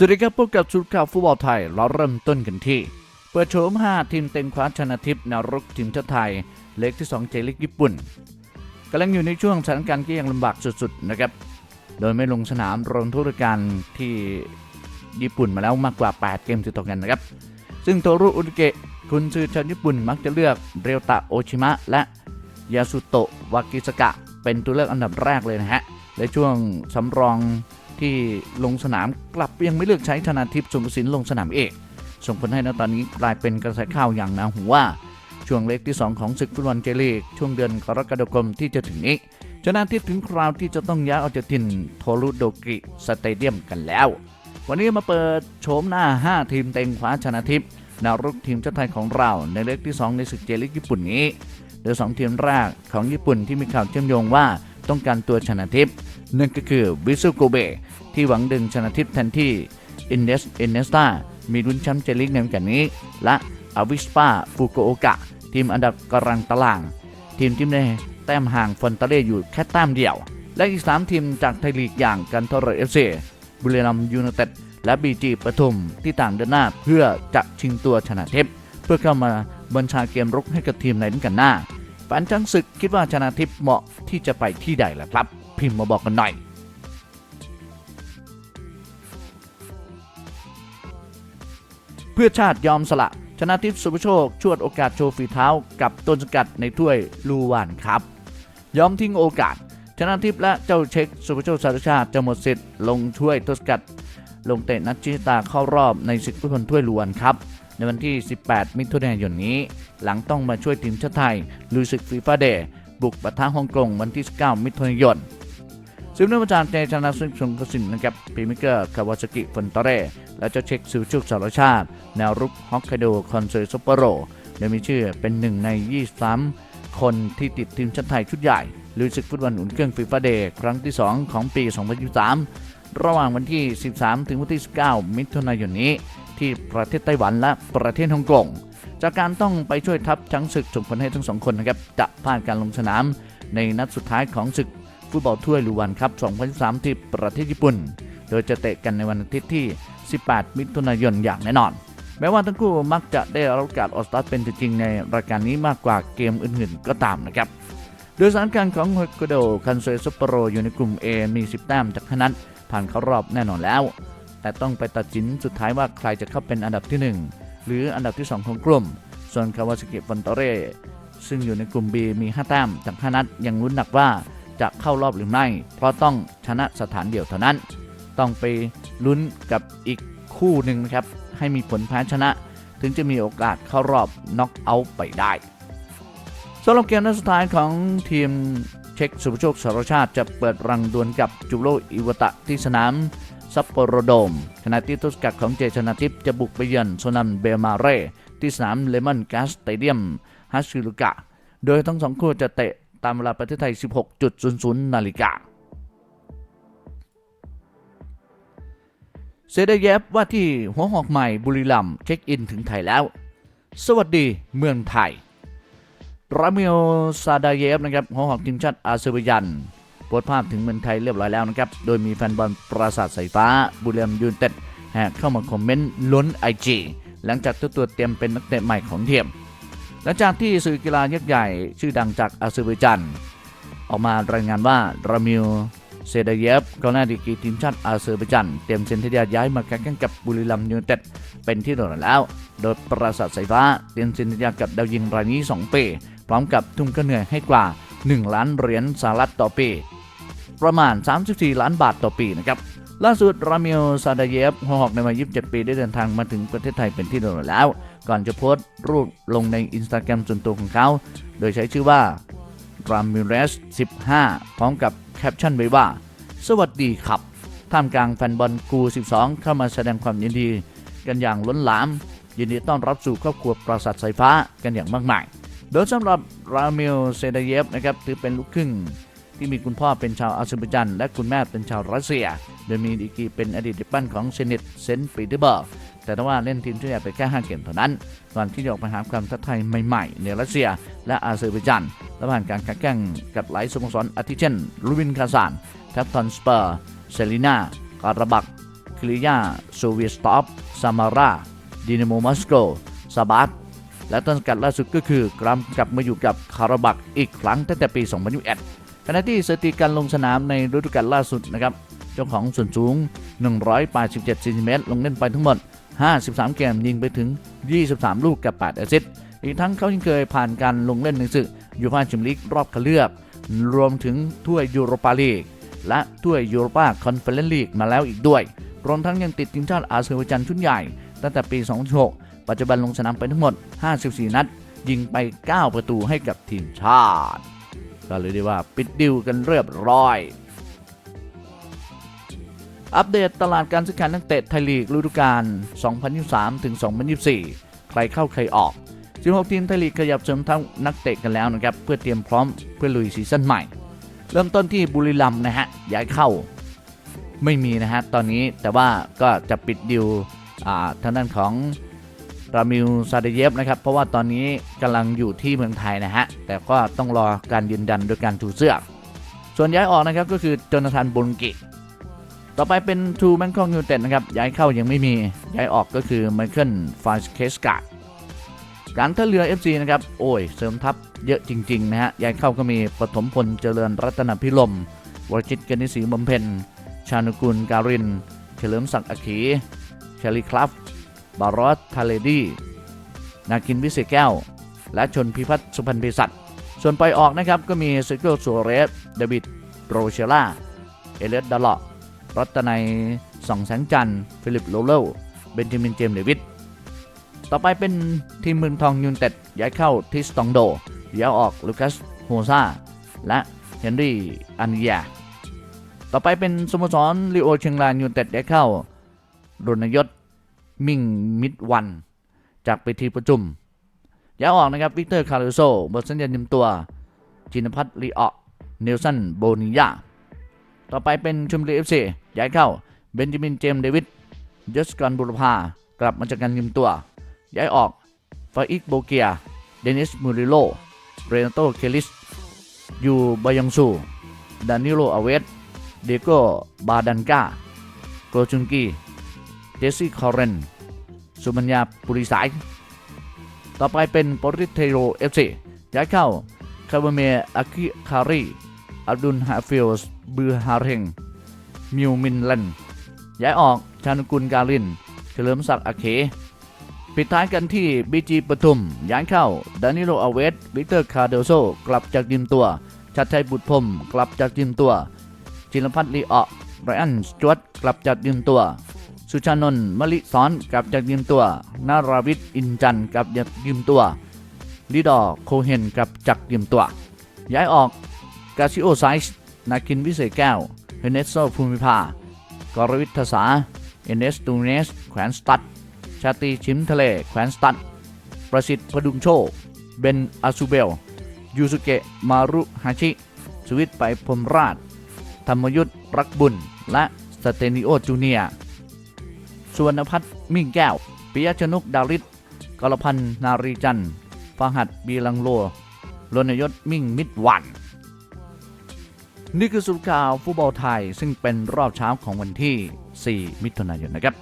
สวัสดีครับพบกับชุดข่าวฟุตบอลไทยเราเริ่มต้นกันที่ เปิดโฉม5ทีมเต็งคว้าชนะทิพย์แนวรุกทีมชาติไทย เล็กที่ 2 เจลิกญี่ปุ่นกำลังอยู่ในช่วงสถานการณ์ที่ยังลำบากสุดๆนะครับ โดยไม่ลงสนามรวมทุกการที่ญี่ปุ่นมาแล้วมากกว่า 8 เกมติดต่อกันนะครับ ซึ่งโทรุอุนเกะคุณซือชาวญี่ปุ่นมักจะเลือกเรียวตะโอชิมะและยาสุโตะวากิสกะ เป็นตัวเลือกอันดับแรกเลยนะฮะในช่วงสำรอง ที่ลงสนามกลับยังไม่เลือกใช้ธนาทิพย์สงกระสินลงสนามเอกส่งผลให้ณตอนนี้กลายเป็นกระแสข่าวอย่างหนาหูว่า ช่วงเล็กที่ 2 ของศึกฟุตบอลเจลีกช่วงเดือนกรกฎาคมที่จะถึงนี้ชนะทิพย์ถึงคราวที่จะต้องย้ายออกจากถิ่นโทรุโดกิสเตเดียมกันแล้ว วันนี้มาเปิดโฉมหน้า 5 ทีมเต็งคว้าชนะทิพย์แนวรุกทีมชาติไทยของเราในเล็กที่ 2 ในศึกเจลิกญี่ปุ่นนี้โดยสองทีมแรกของญี่ปุ่นที่มีข่าวเชื่อมโยงว่าต้องการตัวชนะทิพย์ นั่นก็คือวิสุโกเบที่หวังดึงชนะทิพย์แทนที่อินเดสอินเนสตามีลุ้นแชมป์เจลิกในวันนี้ และอวิสปาฟุกุโอกะ ทีมอันดับกลางตาราง ทีมที่ได้แต้มห่างฟอนตาเล่อยู่แค่แต้มเดียว และอีก 3 ทีมจากไทยลีกอย่างกันทอรเอฟซีบุรีรัมยูไนเต็ดและบีจีปทุมที่ต่างเดินหน้าเพื่อจะชิงตัวชนะทิพย์เพื่อเข้ามาบัญชาเกมรุกให้กับทีมในรุ่นกันหน้าแฟนจังศึกคิดว่าชนะทิพย์เหมาะที่จะไปที่ใดล่ะครับ พิมพ์มาบอกกันหน่อยเพื่อชาติยอมสละชนะทิพย์สุภโชค ชวดโอกาสโชว์ฝีเท้ากับต้นสกัดในถ้วยลูวานครับ ยอมทิ้งโอกาส ชนะทิพย์และเจ้าเช็คสุภโชคสารชาติจะหมดสิทธิ์ลงช่วยต้นสกัด ลงเตะนัดชิตาเข้ารอบในศึกฟุตบอลถ้วยลูวานครับ ในวันที่ 18 มิถุนายนนี้ หลังต้องมาช่วยทีมชาติไทยลุยศึกฟีฟ่าเดย์บุกปะทะฮ่องกงวันที่ 19 มิถุนายน ซึ่งเนื่องมาจากเจชนะซึ่งชงกสินนะครับพีมิเกอร์คาวาซากิฟอนตเร่และเจ้าเช็คซิวชุกสารชาติ แนวรุกฮอกไกโดคอนเซอร์ซุปเปโรโดยมีชื่อเป็นหนึ่งใน 23 คนที่ติดทีมชาติไทยชุดใหญ่ลุยศึกฟุตบอลอุ่นเครื่องฟีฟ่าเดย์ครั้งที่ 2 ของปี 2023 ระหว่างวันที่ 13 ถึงวันที่ 19 มิถุนายนนี้ ที่ประเทศไต้หวันและประเทศฮ่องกงจากการต้องไปช่วยทัพช้างศึกส่งผลให้ทั้งสองคนนะครับจะพลาดการลงสนามในนัดสุดท้ายของศึก ฟุตบอลถ้วยลูวันครับ 2023 ที่ประเทศญี่ปุ่น โดยจะเตะกันในวันอาทิตย์ที่ 18 มิถุนายนอย่างแน่นอน แม้ว่าทั้งคู่มักจะได้รับโอกาสออสตาร์เป็นจริงในรายการนี้มากกว่าเกมอื่นๆ ก็ตามนะครับ โดยสถานการณ์ของฮอกไกโดคันเซซุปโปโรอยู่ในกลุ่ม A มี 10 แต้มจากขนัดผ่านเข้ารอบแน่นอนแล้ว แต่ต้องไปตัดสินสุดท้ายว่าใครจะเข้าเป็นอันดับที่ 1 หรืออันดับที่ 2 ของกลุ่ม ส่วนคาวาซากิฟอนโตเร่ซึ่งอยู่ในกลุ่ม B มี 5 แต้มจาก5นัดยังลุ้นหนักว่า จะเข้ารอบหรือไม่ เพราะต้องชนะสถานเดียวเท่านั้น ต้องไปลุ้นกับอีกคู่หนึ่งนะครับ ให้มีผลแพ้ชนะ ถึงจะมีโอกาสเข้ารอบน็อกเอาท์ไปได้สำหรับเกมนัดสุดท้ายของทีมเช็คสุภโชคสารชาติจะเปิดรังดวลกับจูโรอิวตะที่สนามซัปโปโรโดม ขณะที่ตุสกัดของเจชนาทิพย์จะบุกไปเยือนโซนัมเบมาเร่ที่สนามเลมอนกสสเตเดียมฮัชิลุกะ โดยทั้งสองคู่จะเตะ ตามเวลาประเทศไทย 16.00 นาฬิกา เซเดเยฟว่าที่หัวหอกใหม่บุรีรัมเช็คอินถึงไทยแล้ว สวัสดีเมืองไทย รามิโอซาดาเยฟนะครับหัวหอกทีมชาติอาเซอร์ไบยันโพสภาพถึงเมืองไทยเรียบร้อยแล้วนะครับ โดยมีแฟนบอลปราสาทสายฟ้าบุรีรัมยูนเต็ดแห่เข้ามาคอมเมนต์ล้นไอจีหลังจากเจ้าตัวเตรียมเป็นนักเตะใหม่ของทีม ลังจากที่สื่อกีฬายักษ์ใหญ่ ชื่อดังจากอาเซอร์ไบจัน ออกมารายงานว่ารามิลเซดาเยฟกองหน้าดีกีทีมชาติอาเซอร์ไบจัน เตรียมเซ็นทยาย้ายมาแข่งกับบุรีรัมย์ยูไนเต็ดเป็นที่เรียบร้อยแล้ว โดยปราสาทสายฟ้าเตรียมเซ็นทยากับดาวยิงรายนี้ 2 ปี พร้อมกับทุ่มก็เหนื่อยให้กว่า 1 ล้านเหรียญสหรัฐต่อปี ประมาณ 34 ล้านบาทต่อปีนะครับ ล่าสุดรามิลซาดาเยฟหัวหอกในวัย 27 ปีได้เดินทางมาถึงประเทศไทยเป็นที่เรียบร้อยแล้ว ก่อนจะโพสต์รูปลงในอินสตาแกรมส่วนตัวของเขา โดยใช้ชื่อว่ารามิเรส15 พร้อมกับแคปชั่นไว้ว่า สวัสดีครับ ท่ามกลางแฟนบอลกู 12 เข้ามาแสดงความยินดี กันอย่างล้นหลาม ยินดีต้อนรับสู่ครอบครัวปราสาทสายฟ้ากันอย่างมากมาย โดยสำหรับรามิลเซดาเยฟนะครับถือเป็นลูกครึ่ง ที่มีคุณพ่อเป็นชาวอาเซอร์ไบจันและคุณแม่เป็นชาวรัสเซีย โดยมีดีกีเป็นอดีตเด็กปั้นของเซนิตเซนต์ปีเตอร์เบิร์แต่ว่าเล่นทีมชุดใหญ่ไปแค่ 5 เกมเท่านั้น ก่อนที่จะออกมาหาความท้าทายใหม่ๆ ในรัสเซียและอาเซอร์ไบจันและผ่านการขัดแข่งกับหลายสโมสรอาทิเช่นลูวินคาซานแทปทอนสเปอร์เซลีนาการาบักคิริยาโซเวียสตอปซามาราดินาโมมอสโกซาบัตและต้นสกัดล่าสุดก็คือกลัมกลับมาอยู่กับคาราบักอีกครั้งตั้งแต่ปี 2021 ขณะที่สถิติการลงสนามในฤดูกาลล่าสุดนะครับเจ้าของส่วนสูง 187เซนติเมตรลงเล่นไปทั้งหมด 53 เกมยิงไปถึง 23 ลูกกับ 8 แอสซิสต์อีกทั้งเขายังเคยผ่านการลงเล่นในศึกยูฟ่าแชมเปี้ยนลีกรอบคัดเลือก รวมถึงถ้วยยูโรปาลีก และถ้วยยูโรปาคอนเฟอเรนซ์ลีกมาแล้วอีกด้วย รวมทั้งยังติดทีมชาติอาเซอร์ไบจานชุดใหญ่ ตั้งแต่ปี 2006 ปัจจุบันลงสนามไปทั้งหมด 54 นัด ยิงไป 9 ประตูให้กับทีมชาติ ก็เลยได้ว่าปิดดิวกันเรียบร้อย อัปเดตตลาดการซื้อขายนักเตะไทยลีกฤดูกาล 2023ถึง2024 ใครเข้าใครออก 16 ทีมไทยลีกขยับเสริมทัพนักเตะกันแล้วนะครับ เพื่อเตรียมพร้อมเพื่อลุยซีซั่นใหม่ เริ่มต้นที่บุรีรัมย์นะฮะ ย้ายเข้าไม่มีนะฮะตอนนี้แต่ว่าก็จะปิดดิวทางด้านของ รามิลซาเดเยฟนะครับเพราะว่าตอนนี้กำลังอยู่ที่เมืองไทยนะฮะแต่ก็ต้องรอการยืนยันโดยการถูเสื้อ ส่วนย้ายออกนะครับก็คือโจนาธานบุนกิต่อไปเป็นทูแมนคองยูเต็ดนะครับย้ายเข้ายังไม่มีย้ายออกก็คือไมเคิลฟาสเคสกาดการท่าเรือ FC นะครับโอ้ยเสริมทัพเยอะจริง ๆ นะฮะย้ายเข้าก็มีปฐมพลเจริญรัตนพิลมวรชิตกนิษฐ์ศรีบำเพ็ญชานุกุลการิน เฉลิมศักดิ์อัคขีเชลิคลัฟ บารอสทาเลดีนาคินวิเศษแก้ว และชนพิพัฒน์สุพรรณเภสัชส่วนปล่อยออกนะครับก็มีเซเกิลซัวเรสเดวิดโรเชล่า เอเลสดาลอรัตนัยสองแสงจันทร์ฟิลิปโลเลลเบนจามินเจมส์เดวิดต่อไปเป็นทีมเมืองทองยูนเต็ดย้ายเข้าทิสตองโดย้ายออกลูคัสโฮซาและเฮนรี่อันยาต่อไปเป็นสโมสรลิโอเชียงรายยูนเต็ดย้ายเข้ารณยศ มิงมิดวัน จากไปทีประจุมย้ายออกนะครับวิกเตอร์คาร์ลโซหมดสัญญายืมตัวจินพัฒน์ลีออเนลสันโบนิยาต่อไปเป็นชมบุรีเอฟซีย้ายเข้าเบนจามินเจมเดวิดยศกรบุรพากลับมาจากการยืมตัว ย้ายออกฟาอิกโบเกียเดนิสมูริโลเรนโตเคลิสยูบายังซูดานิโลอาเวสเดโกบาดันกาโกจุงกี เจสซี่คอร์เรนสุมัญญาปุริสาย ต่อไปเป็นปริเทโรเอฟซีย้ายเข้าคาเบเมอาคิคารีอับดุลฮาฟิลส์บือฮาเรงมิวมินลันย้ายออกชานกุลการิน เฉลิมศักดิ์อาเคปิดท้ายกันที่บีจีปทุม ย้ายเข้า ดานิโลอาเวสวิกเตอร์คาเดโซ กลับจากยืมตัว ชัดชัยบุตรพรมกลับจากยืมตัวจิรพัฒน์ลีออไรอันสจวตกลับจากยืมตัว สุชานนท์มลิสอนกับจากยืมตัว นาราวิทย์อินจันกับจากยืมตัวลิดอโคเฮนกับจากยืมตัว ย้ายออกกาซิโอไซส์นาคินวิเศษแก้วเฮเนสโซภูมิภากรวิทยาสาเอเนสตูเนสแขวนสตัดชาตรีชิมทะเลแขวนสตัดประสิทธิ์พดุงโชคเบนอาซูเบล ยูสุเกะมารุฮาชิ สวิตไปพรหมราช ธรรมยุทธรักบุญ และสเตนิโอจูเนียร์ สวนพัฒน์มิ่งแก้วปิยชนุกดาริศกรพันธ์นารีจันทร์ฟหัดบีลังโลรณยศมิ่งมิดวัน นี่คือสุดข่าวฟุตบอลไทย ซึ่งเป็นรอบเช้าของวันที่ 4 มิถุนายนนะครับ